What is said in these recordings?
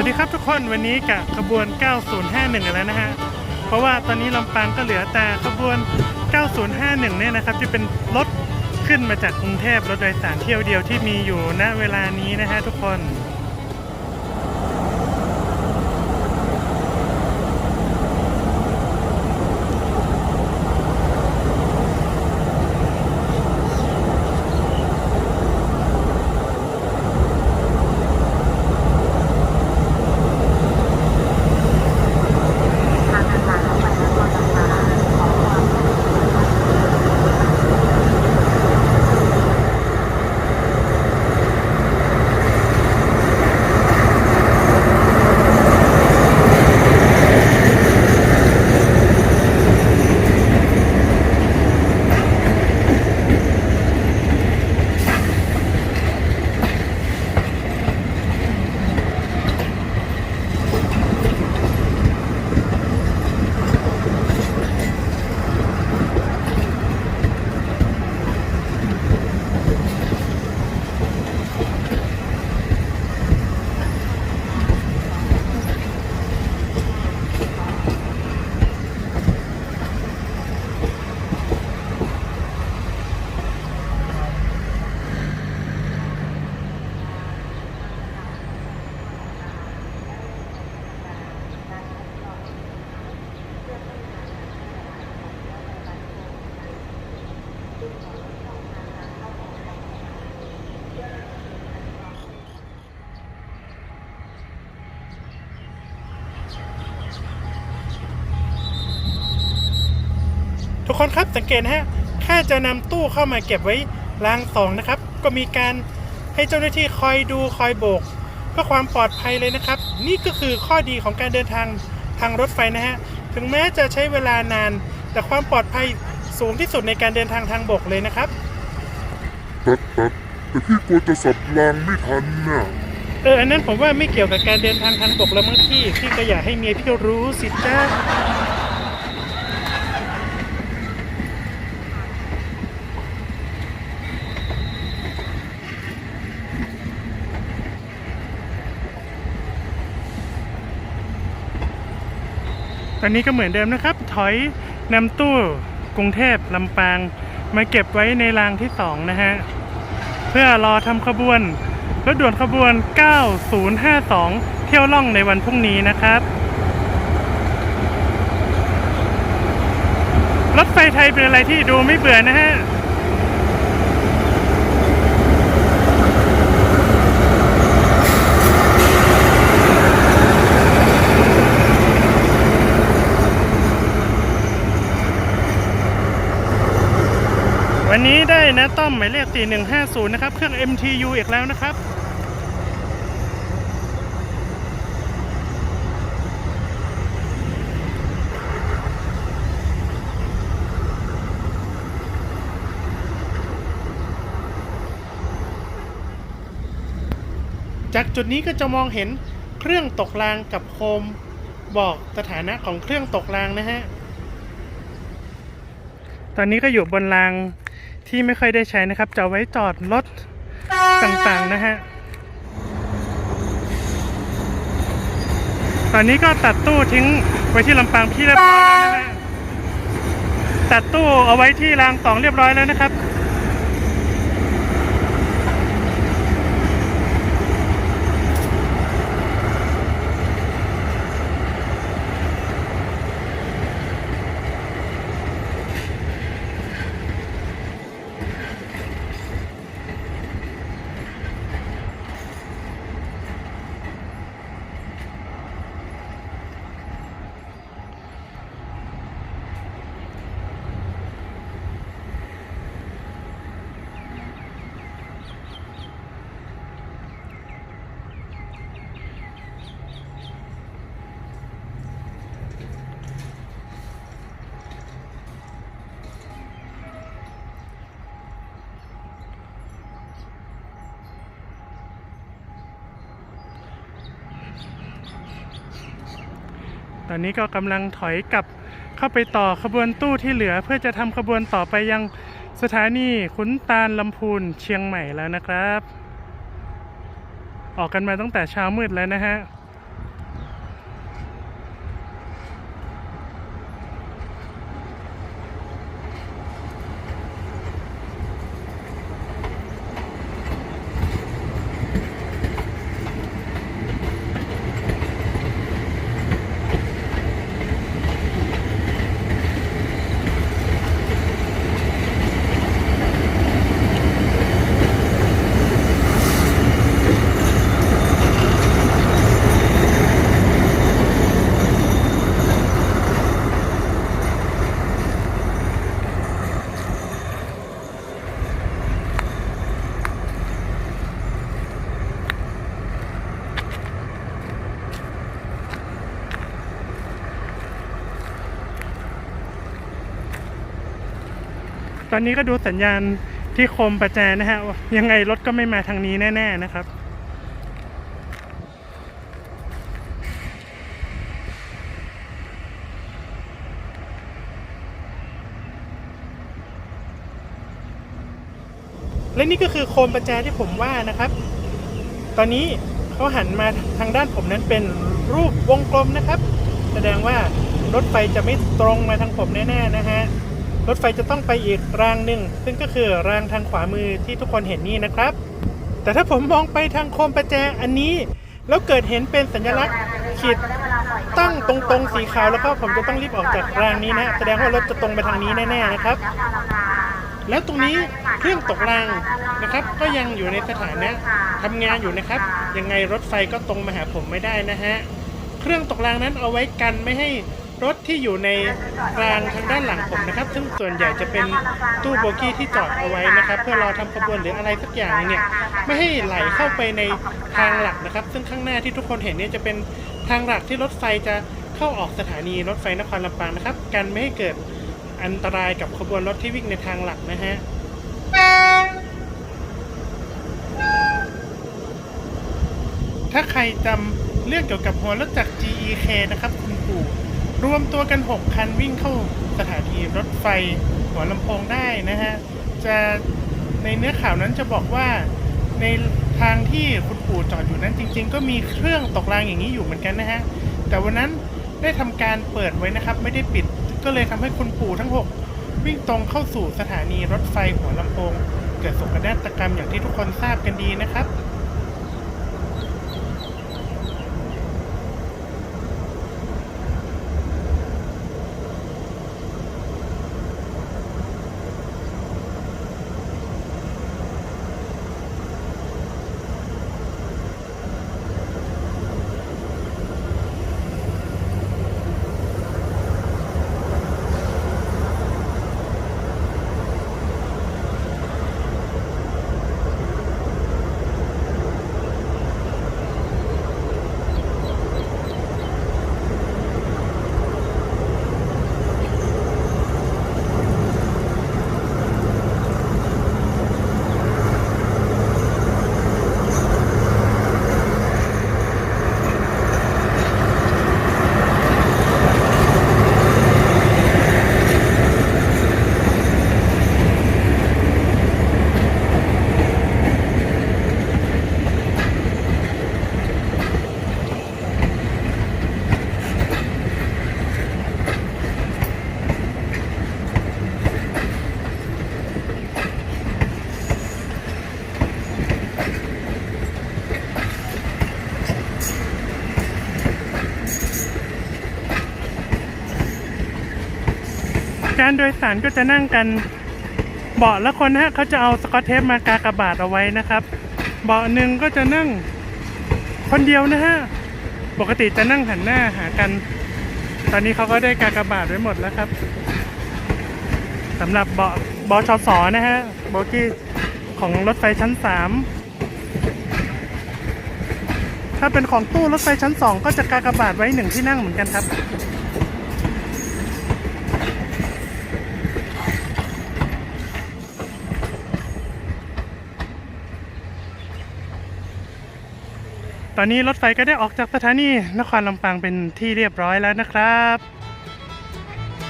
วัสดีครับทุกคนวันนี้กับขบวน 9051 แล้วนะฮะ เพราะว่าตอนนี้ลำปางก็เหลือแต่ขบวน 9051 เนี่ยนะครับที่เป็นรถขึ้นมาจากกรุงเทพรถโดยสารเที่ยวเดียวที่มีอยู่ณเวลานี้นะฮะทุกคน คนครับสังเกตนะฮะถ้าจะนำตู้เข้ามาเก็บไว้รางสองนะครับ ก็มีการให้เจ้าหน้าที่คอยดูคอยโบก เพื่อความปลอดภัยเลยนะครับ นี่ก็คือข้อดีของการเดินทางทางรถไฟนะฮะถึงแม้จะใช้เวลานาน แต่ความปลอดภัยสูงที่สุดในการเดินทางทางบกเลยนะครับตัดตัดแต่พี่กลัวจะสับรางไม่ทันน่ะเอออันนั้นผมว่าไม่เกี่ยวกับการเดินทางทางบกแล้วมั้งพี่พี่ก็อยากให้เมียพี่รู้สิจ้า ตอนนี้ก็เหมือนเดิมนะครับ ถอยนำตู้กรุงเทพลำปาง มาเก็บไว้ในรางที่สองนะฮะ เพื่อรอทำขบวนรถด่วนขบวน 9052 เที่ยวล่องในวันพรุ่งนี้นะครับ รถไฟไทยเป็นอะไรที่ดูไม่เบื่อนะฮะ วันนี้ได้นะต้อมหมายเลข 4150 นะครับ เครื่อง MTU อีกแล้วนะครับ จากจุดนี้ก็จะมองเห็นเครื่องตกรางกับโคมบอกสถานะของเครื่องตกรางนะฮะ ตอนนี้ก็อยู่บนราง ที่ไม่ค่อยได้ใช้นะครับ จะไว้จอดรถต่างๆนะฮะ ตอนนี้ก็ตัดตู้ทิ้งไว้ที่ลำปางพี่เรียบร้อยแล้วนะฮะ ตัดตู้เอาไว้ที่รางสองเรียบร้อยแล้วนะครับ ตอนนี้ก็กำลังถอยกลับเข้าไปต่อขบวนตู้ที่เหลือ เพื่อจะทำขบวนต่อไปยังสถานีขุนตาลลำพูนเชียงใหม่แล้วนะครับ ออกกันมาตั้งแต่เช้ามืดแล้วนะฮะ ตอนนี้ก็ดูสัญญาณที่โคมประแจนะฮะ ยังไงรถก็ไม่มาทางนี้แน่ ๆนะครับและนี่ก็คือโคมประแจที่ผมว่านะครับ ตอนนี้เขาหันมาทางด้านผมนั้นเป็นรูปวงกลมนะครับ แสดงว่ารถไฟจะไม่ตรงมาทางผมแน่ๆนะฮะ รถไฟจะต้องไปอีกรางหนึ่งซึ่งก็คือรางทางขวามือที่ทุกคนเห็นนี่นะครับ แต่ถ้าผมมองไปทางโคมประแจอันนี้ แล้วเกิดเห็นเป็นสัญลักษณ์ขีดตั้งตรงๆสีขาวแล้วก็ผมจะต้องรีบออกจากรางนี้นะ แสดงว่ารถจะตรงไปทางนี้แน่ๆนะครับ แล้วตรงนี้เครื่องตกรางนะครับ ก็ยังอยู่ในสถานะทำงานอยู่นะครับ ยังไงรถไฟก็ตรงมาหาผมไม่ได้นะฮะเครื่องตกรางนั้นเอาไว้กันไม่ให้ รถที่อยู่ในรางทางด้านหลังผมนะครับ ซึ่งส่วนใหญ่จะเป็นตู้โบกี้ที่จอดเอาไว้นะครับ เพื่อรอทำขบวนหรืออะไรสักอย่างเนี่ยไม่ให้ไหลเข้าไปในทางหลักนะครับ ซึ่งข้างหน้าที่ทุกคนเห็นเนี่ยจะเป็นทางหลักที่รถไฟจะเข้าออกสถานีรถไฟนครลำปางนะครับกันไม่ให้เกิดอันตรายกับขบวนรถที่วิ่งในทางหลักนะฮะถ้าใครจำเรื่องเกี่ยวกับหัวรถจักร GEK นะครับ รวมตัวกัน 6 คันวิ่งเข้าสถานีรถไฟหัวลำโพงได้นะฮะ จะในเนื้อข่าวนั้นจะบอกว่าในทางที่คุณปู่จอดอยู่นั้นจริง ๆ ก็มีเครื่องตกรางอย่างนี้อยู่เหมือนกันนะฮะ แต่วันนั้นได้ทำการเปิดไว้นะครับ ไม่ได้ปิดก็เลยทำให้คุณปู่ทั้ง 6 วิ่งตรงเข้าสู่สถานีรถไฟหัวลำโพงเกิดโศกนาฏกรรมอย่างที่ทุกคนทราบกันดีนะครับ การโดยสารก็จะนั่งกันเบาะละคนนะฮะเขาจะเอาสกอตเทปมากากระบาทเอาไว้นะครับ เบาะหนึ่งก็จะนั่งคนเดียวนะฮะ ปกติจะนั่งหันหน้าหากัน ตอนนี้เขาก็ได้กากระบาทไว้หมดแล้วครับสำหรับเบาะบชสนะฮะโบกี้ของรถไฟชั้นสามถ้าเป็นของตู้รถไฟชั้นสองก็จะกากระบาทไว้หนึ่งที่นั่งเหมือนกันครับ ตอนนี้รถไฟก็ได้ออกจากสถานีนครลำปางเป็นที่เรียบร้อยแล้วนะครับ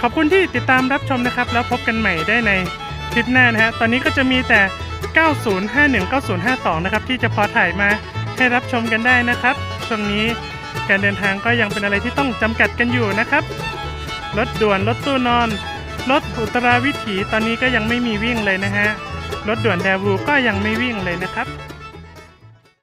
ขอบคุณที่ติดตามรับชมนะครับ แล้วพบกันใหม่ได้ในคลิปหน้านะฮะ ตอนนี้ก็จะมีแต่ 9051 9052 นะครับ ที่จะพอถ่ายมาให้รับชมกันได้นะครับช่วงนี้การเดินทางก็ยังเป็นอะไรที่ต้องจำกัดกันอยู่นะครับ รถด่วนรถตู้นอน รถอุตราวิถีตอนนี้ก็ยังไม่มีวิ่งเลยนะฮะ รถด่วนแดวูก็ยังไม่วิ่งเลยนะครับ